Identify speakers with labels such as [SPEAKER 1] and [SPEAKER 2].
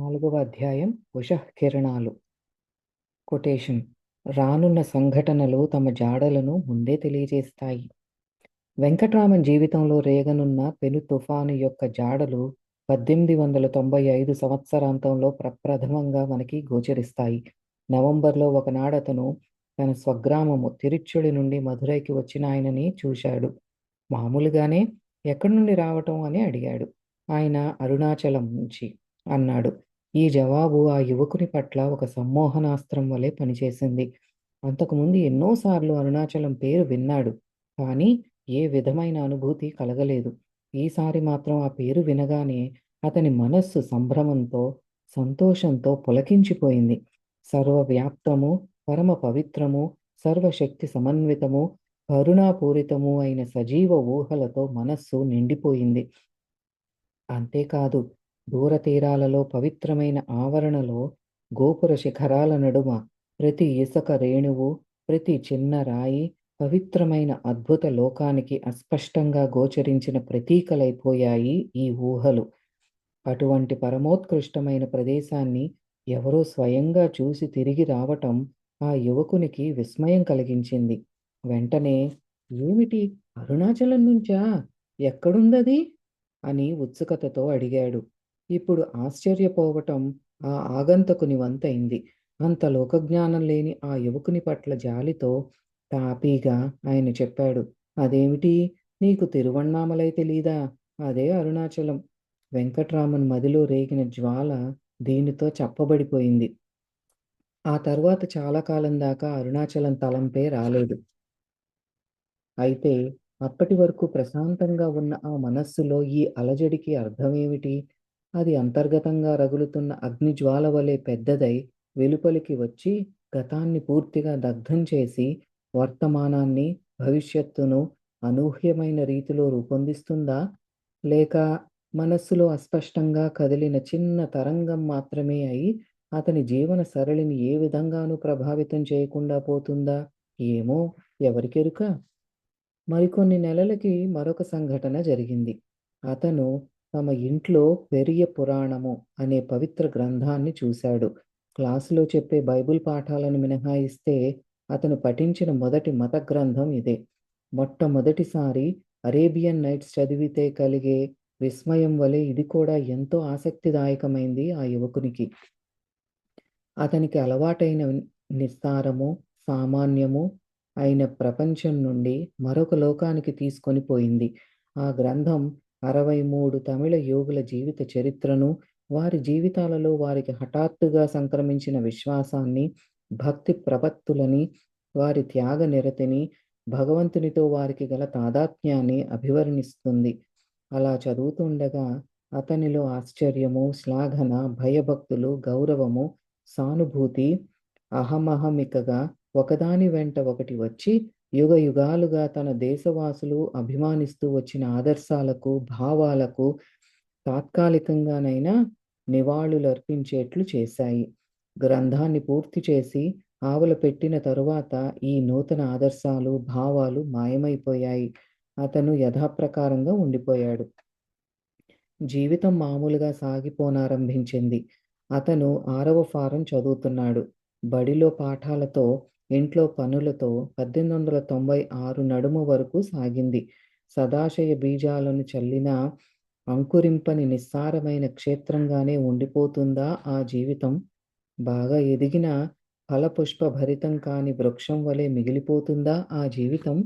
[SPEAKER 1] నాలుగవ అధ్యాయం ఉషఃకిరణాలు కొటేషన్ రానున్న సంఘటనలు తమ జాడలను ముందే తెలియజేస్తాయి. వెంకట్రామన్ జీవితంలో రేగనున్న పెను తుఫాను యొక్క జాడలు పద్దెనిమిది వందల తొంభై ఐదు సంవత్సరాంతంలో ప్రప్రథమంగా మనకి గోచరిస్తాయి. నవంబర్లో ఒకనాడు అతను తన స్వగ్రామము తిరుచుడి నుండి మధురైకి వచ్చిన ఆయనని చూశాడు. మామూలుగానే ఎక్కడి నుండి రావటం అని అడిగాడు. ఆయన అరుణాచలం నుంచి అన్నాడు. ఈ జవాబు ఆ యువకుని పట్ల ఒక సమ్మోహనాస్త్రం వలె పనిచేసింది. అంతకుముందు ఎన్నోసార్లు అరుణాచలం పేరు విన్నాడు కానీ ఏ విధమైన అనుభూతి కలగలేదు. ఈసారి మాత్రం ఆ పేరు వినగానే అతని మనస్సు సంభ్రమంతో సంతోషంతో పులకించిపోయింది. సర్వవ్యాప్తము పరమ పవిత్రము సర్వశక్తి సమన్వితము కరుణాపూరితము అయిన సజీవ ఊహలతో మనస్సు నిండిపోయింది. అంతేకాదు దూరతీరాలలో పవిత్రమైన ఆవరణలో గోపుర శిఖరాల నడుమ ప్రతి ఇసుక రేణువు ప్రతి చిన్న రాయి పవిత్రమైన అద్భుత లోకానికి అస్పష్టంగా గోచరించిన ప్రతీకలైపోయాయి ఈ ఊహలు. అటువంటి పరమోత్కృష్టమైన ప్రదేశాన్ని ఎవరో స్వయంగా చూసి తిరిగి రావటం ఆ యువకునికి విస్మయం కలిగించింది. వెంటనే ఏమిటి? అరుణాచలం నుంచా? ఎక్కడుందది? అని ఉత్సుకతతో అడిగాడు. ఇప్పుడు ఆశ్చర్యపోవటం ఆ ఆగంతకుని వంతైంది. అంత లోకజ్ఞానం లేని ఆ యువకుని పట్ల జాలితో తాపీగా ఆయన చెప్పాడు. అదేమిటి? నీకు తిరువణ్ణామలై తెలీదా? అదే అరుణాచలం. వెంకట్రామన్ మదిలో రేగిన జ్వాల దీనితో చెప్పబడిపోయింది. ఆ తర్వాత చాలా కాలం దాకా అరుణాచలం తలంపే రాలేదు. అయితే అప్పటి వరకు ప్రశాంతంగా ఉన్న ఆ మనస్సులో ఈ అలజడికి అర్థమేమిటి? అది అంతర్గతంగా రగులుతున్న అగ్నిజ్వాల వలె పెద్దదై వెలుపలికి వచ్చి గతాన్ని పూర్తిగా దగ్ధం చేసి వర్తమానాన్ని భవిష్యత్తును అనూహ్యమైన రీతిలో రూపొందిస్తుందా? లేక మనస్సులో అస్పష్టంగా కదిలిన చిన్న తరంగం మాత్రమే అయి అతని జీవన సరళిని ఏ విధంగానూ ప్రభావితం చేయకుండా పోతుందా? ఏమో ఎవరికెరుక? మరికొన్ని నెలలకి మరొక సంఘటన జరిగింది. అతను తమ ఇంట్లో పెరియ పురాణము అనే పవిత్ర గ్రంథాన్ని చూశాడు. క్లాసులో చెప్పే బైబిల్ పాఠాలను మినహాయిస్తే అతను పఠించిన మొదటి మత గ్రంథం ఇదే. మొట్టమొదటిసారి అరేబియన్ నైట్స్ చదివితే కలిగే విస్మయం వలె ఇది కూడా ఎంతో ఆసక్తిదాయకమైంది ఆ యువకునికి. అతనికి అలవాటైన నిస్సారము సామాన్యము అయిన ప్రపంచం నుండి మరొక లోకానికి తీసుకొని పోయింది. ఆ గ్రంథం అరవై మూడు తమిళ యోగుల జీవిత చరిత్రను వారి జీవితాలలో వారికి హఠాత్తుగా సంక్రమించిన విశ్వాసాన్ని భక్తి ప్రపత్తులని వారి త్యాగ నిరతిని భగవంతునితో వారికి గల తాదాత్మ్యాన్ని అభివర్ణిస్తుంది. అలా చదువుతుండగా అతనిలో ఆశ్చర్యము శ్లాఘన భయభక్తులు గౌరవము సానుభూతి అహమహమికగా ఒకదాని వెంట ఒకటి వచ్చి యుగ యుగాలుగా తన దేశవాసులు అభిమానిస్తూ వచ్చిన ఆదర్శాలకు భావాలకు తాత్కాలికంగానైనా నివాళులర్పించేట్లు చేశాయి. గ్రంథాన్ని పూర్తి చేసి ఆవుల పెట్టిన తరువాత ఈ నూతన ఆదర్శాలు భావాలు మాయమైపోయాయి. అతను యథాప్రకారంగా ఉండిపోయాడు. జీవితం మామూలుగా సాగిపోనారంభించింది. అతను ఆరవ ఫారం చదువుతున్నాడు. బడిలో పాఠాలతో ఇంట్లో పనులతో పద్దెనిమిది వందల తొంభై ఆరు నడుము వరకు సాగింది. సదాశయ బీజాలను చల్లిన అంకురింపని నిస్సారమైన క్షేత్రంగానే ఉండిపోతుందా ఆ జీవితం? బాగా ఎదిగిన ఫలపుష్ప భరితం కాని వృక్షం వలె మిగిలిపోతుందా ఆ జీవితం?